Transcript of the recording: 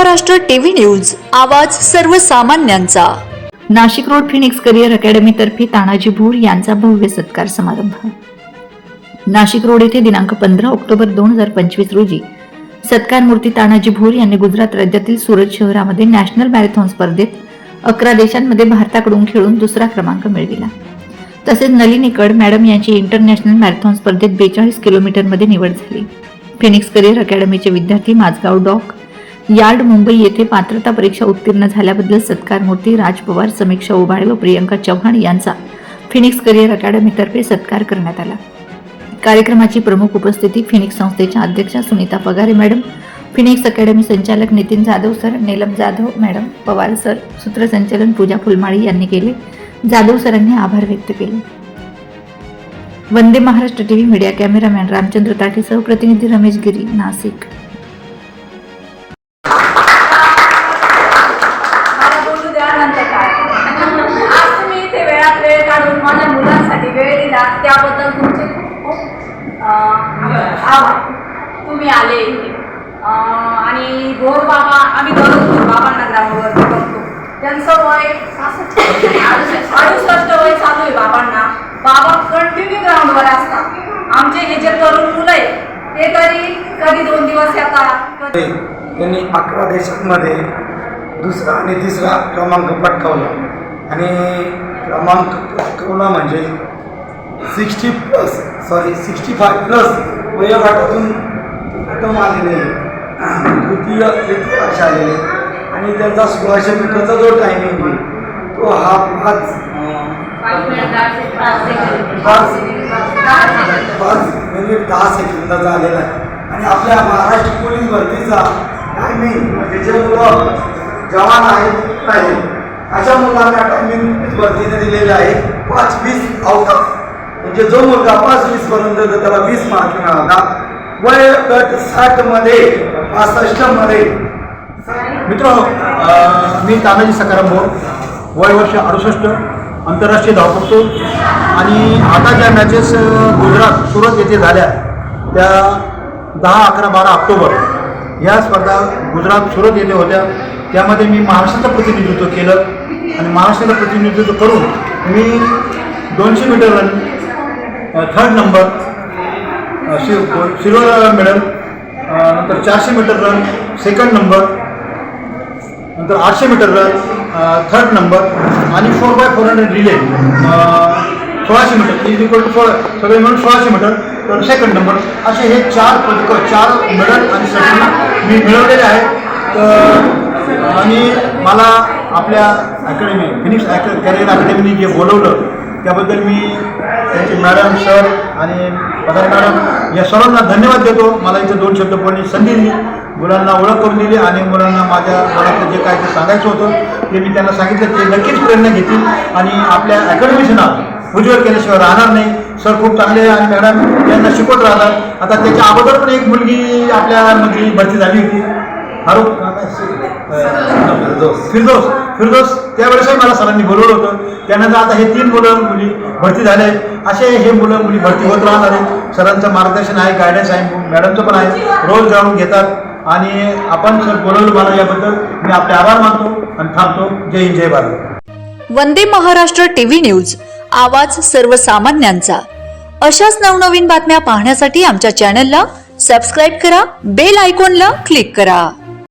Maharashtra TV news आवाज सर्वसामान्यांचा. Nashik road Phoenix career academy तर्फे तानाजी भूर यांचा भव्य सत्कार समारंभ. नाशिक रोड येथे दिनांक पंधरा ऑक्टोबर दोन हजार पंचवीस रोजी सत्कार मूर्ती तानाजी भोर यांनी गुजरात राज्यातील सुरत शहरामध्ये नॅशनल मॅरेथॉन स्पर्धेत अकरा देशांमध्ये भारताकडून खेळून दुसरा क्रमांक मिळविला. तसेच नलिनीकड मॅडम यांची इंटरनॅशनल मॅरेथॉन स्पर्धेत बेचाळीस किलोमीटरमध्ये निवड झाली. फिनिक्स करिअर अकॅडमीचे विद्यार्थी माझगाव डॉक यार्ड मुंबई येथे पात्रता परीक्षा उत्तीर्ण झाल्याबद्दल सत्कार मूर्ती राज पवार समीक्षा उबाळे व प्रियंका चव्हाण यांचा फिनिक्स करिअर अकॅडमीतर्फे सत्कार करण्यात आला. कार्यक्रमाची प्रमुख उपस्थिती फिनिक्स संस्थेच्या अध्यक्षा Sunita Pagare madam Phoenix academy संचालक Nitin Jadhav sir Neelam Jadhav madam Pawar sir सूत्रसंचालन पूजा फुलमाळी यांनी केले. जाधव सरांनी आभार व्यक्त केले. Vande Maharashtra TV media cameraman Ramchandra ताठेसह प्रतिनिधी रमेश गिरी नाशिक त्याबद्दल तुमचे खूप खूप आभार. तुम्ही आले आणि भोर बाबा आम्ही दररोज बाबांना ग्राउंडवरती बघतो. त्यांचं वय अडुसष्ट अडुसष्ट वय चालू आहे बाबांना. बाबा कंटिन्यू ग्राउंडवर असतात. आमचे हे जे तरुण मुलं आहे ते तरी कधी दोन दिवस येतात त्यांनी अकरा देशांमध्ये दुसरा आणि तिसरा क्रमांक पटकावला. आणि क्रमांक पटकावला म्हणजे sixty plus sorry sixty five plus वयोगटातून प्रथम आलेले तृतीय तृतीय असे आलेले आणि त्यांचा सोळाशे मीटरचा जो टायमिंग आहे तो हा पाच अं, पाच मिनिट दहा सेकंदाचा आलेला आहे. आणि आपल्या महाराष्ट्र पोलीस भरतीचा टायमिंग म्हणजे जे मुलं जवान आहेत नाही? अशा मुलांना टायमिंग भरतीने दिलेलं आहे. पाच वीस आउट ऑफ म्हणजे जो मुलगा पाच वीस पर्यंत जर त्याला वीस मार्क मिळाला. वय गट साठमध्ये पासष्टमध्ये. मित्र मी तानाजी सकाराम भोर वय वर्ष अडुसष्ट आंतरराष्ट्रीय धावपटू. आणि आता ज्या मॅचेस गुजरात सुरत येथे झाल्या त्या दहा अकरा बारा ऑक्टोबर ह्या स्पर्धा गुजरात सुरत येथे होत्या. त्यामध्ये मी महाराष्ट्राचं प्रतिनिधित्व केलं. आणि महाराष्ट्राचं प्रतिनिधित्व करून मी दोनशे मीटर रन थर्ड नंबर शि सिल्वर मेडल नंतर चारशे मीटर रन सेकंड नंबर नंतर आठशे मीटर रन थर्ड नंबर आणि four by four hundred relay सोळाशे मीटर इज इक्वल टू सोळा सगळे मिळून सोळाशे मीटर तर सेकंड नंबर असे हे चार पदकं चार मेडल आणि सर्टिफिकेट मी मिळवलेले आहेत. तर आणि मला आपल्या अकॅडमी फिनिक्स अकॅ कॅरियर अकॅडमीने जे बोलवलं त्याबद्दल मी मॅडम सर आणि पदार मॅडम या सर्वांना धन्यवाद देतो. मला इथे दोन शब्द बोलण्याची संधी दिली. मुलांना ओळख करून दिली आणि मुलांना माझ्या मनातलं जे काय ते सांगायचं होतं ते मी त्यांना सांगितलं. ते नक्कीच प्रेरणा घेतील आणि आपल्या अकॅडमीचं नाव उज्ज्वल केल्याशिवाय राहणार नाही. सर खूप चांगले आणि मॅडम त्यांना शिकवत राहतात. आता त्याच्या अगोदर पण एक मुलगी आपल्यामध्ये भरती झाली होती. फारुख फिरदोस. फिरदोस. त्यावेळेसही मला सरांनी बोलवलं होतं. त्यानंतर आता हे तीन मुलं मुली भरती झाले. असे हे मुलं मुली भरती होत राहणार सरांचं मार्गदर्शन आहे गायडन्स आहे. मॅडमचं पण आहे. रोज जाऊन घेतात. आणि आपण सर बोलवलं मला याबद्दल. मी आपले आभार मानतो आणि थांबतो. जय हिंद जय Bharat. Vande Maharashtra TV news. आवाज सर्वसामान्यांचा. अशाच नवनवीन बातम्या पाहण्यासाठी आमच्या चॅनलला सबस्क्राईब करा बेल आयकॉनला क्लिक करा.